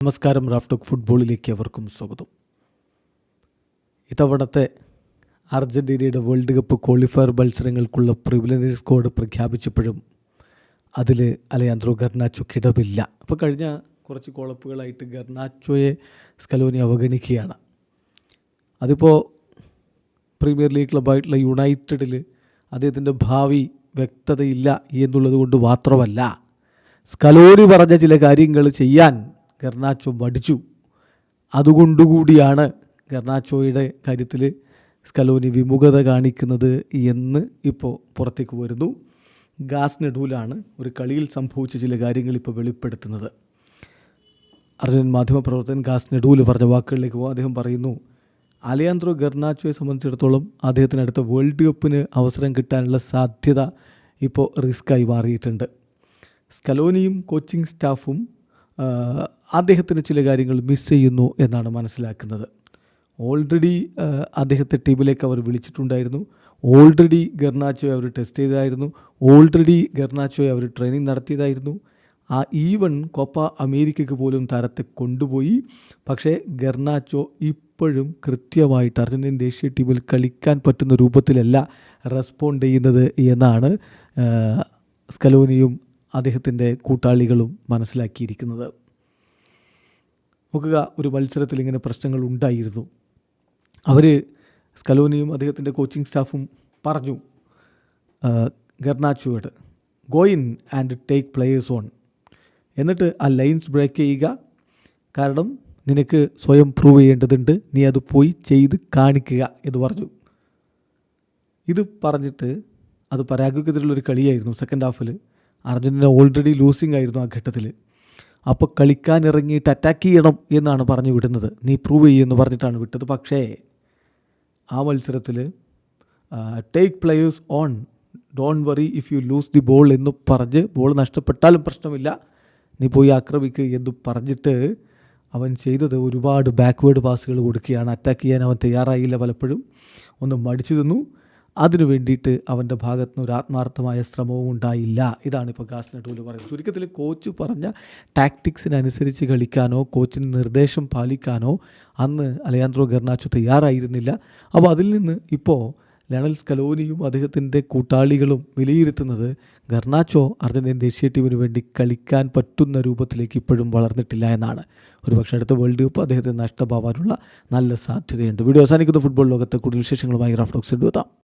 നമസ്കാരം റാഫ്റ്റോക്ക് ഫുട്ബോളിലേക്ക് അവർക്കും സ്വാഗതം. ഇത്തവണത്തെ അർജന്റീനയുടെ വേൾഡ് കപ്പ് ക്വാളിഫയർ മത്സരങ്ങൾക്കുള്ള പ്രിവിലറി സ്കോഡ് പ്രഖ്യാപിച്ചപ്പോഴും അതിൽ അലയാന്ത്രോ ഗർണാച്ചോ കിടവില്ല അപ്പോൾ കഴിഞ്ഞ കുറച്ച് കോളപ്പുകളായിട്ട് ഗർണാച്ചോയെ സ്കലോനി അവഗണിക്കുകയാണ്. അതിപ്പോൾ പ്രീമിയർ ലീഗ് ക്ലബ്ബായിട്ടുള്ള യുണൈറ്റഡിൽ അദ്ദേഹത്തിന്റെ ഭാവി വ്യക്തതയില്ല എന്നുള്ളത് കൊണ്ട് മാത്രമല്ല സ്കലോനി പറഞ്ഞ ചില കാര്യങ്ങൾ ചെയ്യാൻ ഗർണാച്ചോ മടിച്ചു അതുകൊണ്ടുകൂടിയാണ് ഗർണാച്ചോയുടെ കാര്യത്തിൽ സ്കലോനി വിമുഖത കാണിക്കുന്നത് എന്ന് ഇപ്പോൾ പുറത്തേക്ക് വരുന്നു. ഗാസ് നെഡൂലാണ് ഒരു കളിയിൽ സംഭവിച്ച ചില കാര്യങ്ങൾ ഇപ്പോൾ വെളിപ്പെടുത്തുന്നത്. അർജുനൻ മാധ്യമപ്രവർത്തകൻ ഗാസ് നെഡൂൽ പറഞ്ഞ വാക്കുകളിലേക്ക് പോകും അദ്ദേഹം പറയുന്നു അലയാന്ത്രോ ഗർണാച്ചോയെ സംബന്ധിച്ചിടത്തോളം അദ്ദേഹത്തിന് അടുത്ത വേൾഡ് കപ്പിന് അവസരം കിട്ടാനുള്ള സാധ്യത ഇപ്പോൾ റിസ്ക്കായി മാറിയിട്ടുണ്ട്. സ്കലോനിയും കോച്ചിങ് സ്റ്റാഫും അദ്ദേഹത്തിന് ചില കാര്യങ്ങൾ മിസ് ചെയ്യുന്നു എന്നാണ് മനസ്സിലാക്കുന്നത്. ഓൾറെഡി അദ്ദേഹത്തെ ടീമിലേക്ക് അവർ വിളിച്ചിട്ടുണ്ടായിരുന്നു. ഓൾറെഡി ഗർണാച്ചോയെ അവർ ടെസ്റ്റ് ചെയ്തായിരുന്നു. ഓൾറെഡി ഗർണാച്ചോയെ അവർ ട്രെയിനിങ് നടത്തിയതായിരുന്നു. ആ ഈവൺ കൊപ്പ അമേരിക്കയ്ക്ക് പോലും താരത്തെ കൊണ്ടുപോയി. പക്ഷേ ഗർണാച്ചോ ഇപ്പോഴും കൃത്യമായിട്ട് അർജന്റീൻ ദേശീയ ടീമിൽ കളിക്കാൻ പറ്റുന്ന രൂപത്തിലല്ല റെസ്പോണ്ട് ചെയ്യുന്നത് എന്നാണ് സ്കലോനിയും അദ്ദേഹത്തിന്റെ കൂട്ടാളികളും മനസ്സിലാക്കിയിരിക്കുന്നത്. നോക്കുക ഒരു മത്സരത്തിൽ ഇങ്ങനെ പ്രശ്നങ്ങൾ ഉണ്ടായിരുന്നു. അവർ സ്കലോനിയും അദ്ദേഹത്തിന്റെ കോച്ചിങ് സ്റ്റാഫും പറഞ്ഞു ഗർണാച്ചുവേട് go in and take players on എന്നിട്ട് ആ ലൈൻസ് ബ്രേക്ക് ചെയ്യുക. കാരണം നിനക്ക് സ്വയം പ്രൂവ് ചെയ്യേണ്ടതുണ്ട്. നീ അത് പോയി ചെയ്ത് കാണിക്കുക എന്ന് പറഞ്ഞു. ഇത് പറഞ്ഞിട്ട് അത് പരാഗ്വക്കെതിരുള്ളൊരു കളിയായിരുന്നു സെക്കൻഡ് ഹാഫിൽ അർജന്റീന ഓൾറെഡി ലൂസിങ് ആയിരുന്നു ആ ഘട്ടത്തിൽ അപ്പോൾ കളിക്കാൻ ഇറങ്ങിയിട്ട് അറ്റാക്ക് ചെയ്യണം എന്നാണ് പറഞ്ഞു വിടുന്നത്. നീ പ്രൂവ് ചെയ്യുമെന്ന് പറഞ്ഞിട്ടാണ് വിട്ടത്. പക്ഷേ ആ മത്സരത്തിൽ take players on don't worry if you lose the ball എന്ന് പറഞ്ഞ് ബോൾ നഷ്ടപ്പെട്ടാലും പ്രശ്നമില്ല. നീ പോയി ആക്രമിക്കുക എന്ന് പറഞ്ഞിട്ട് അവൻ ചെയ്തത് ഒരുപാട് ബാക്ക്വേഡ് പാസുകൾ കൊടുക്കുകയാണ്. അറ്റാക്ക് ചെയ്യാൻ അവൻ തയ്യാറായില്ല പലപ്പോഴും. ഒന്ന് മടിച്ചു തന്നു അതിനു വേണ്ടിയിട്ട് അവന്റെ ഭാഗത്ത് നിന്ന് ഒരു ആത്മാർത്ഥമായ ശ്രമവും ഉണ്ടായില്ല. ഇതാണ് ഇപ്പോൾ ഗാസ് നട്ടൂൽ പറയുന്നത്. ചുരുക്കത്തിൽ കോച്ച് പറഞ്ഞ ടാക്ടിക്സിനനുസരിച്ച് കളിക്കാനോ കോച്ചിന് നിർദ്ദേശം പാലിക്കാനോ അന്ന് അലയാന്ത്രോ ഗർണാച്ചു തയ്യാറായിരുന്നില്ല. അപ്പോൾ അതിൽ നിന്ന് ഇപ്പോൾ ലണൽ സ്കലോനിയും അദ്ദേഹത്തിന്റെ കൂട്ടാളികളും വിലയിരുത്തുന്നത് ഗർണാച്ചോ അർജന്റീൻ ദേശീയ ടീമിന് വേണ്ടി കളിക്കാൻ പറ്റുന്ന രൂപത്തിലേക്ക് ഇപ്പോഴും വളർന്നിട്ടില്ല എന്നാണ്. ഒരുപക്ഷെ അടുത്ത വേൾഡ് കപ്പ് അദ്ദേഹത്തെ നഷ്ടമാവാനുള്ള നല്ല സാധ്യതയുണ്ട്. വീഡിയോ അവസാനിക്കുന്ന. ഫുട്ബോൾ ലോകത്തെ കൂടുതൽ വിശേഷങ്ങളുമായി റഫ്ഡോക്സ് എത്താം.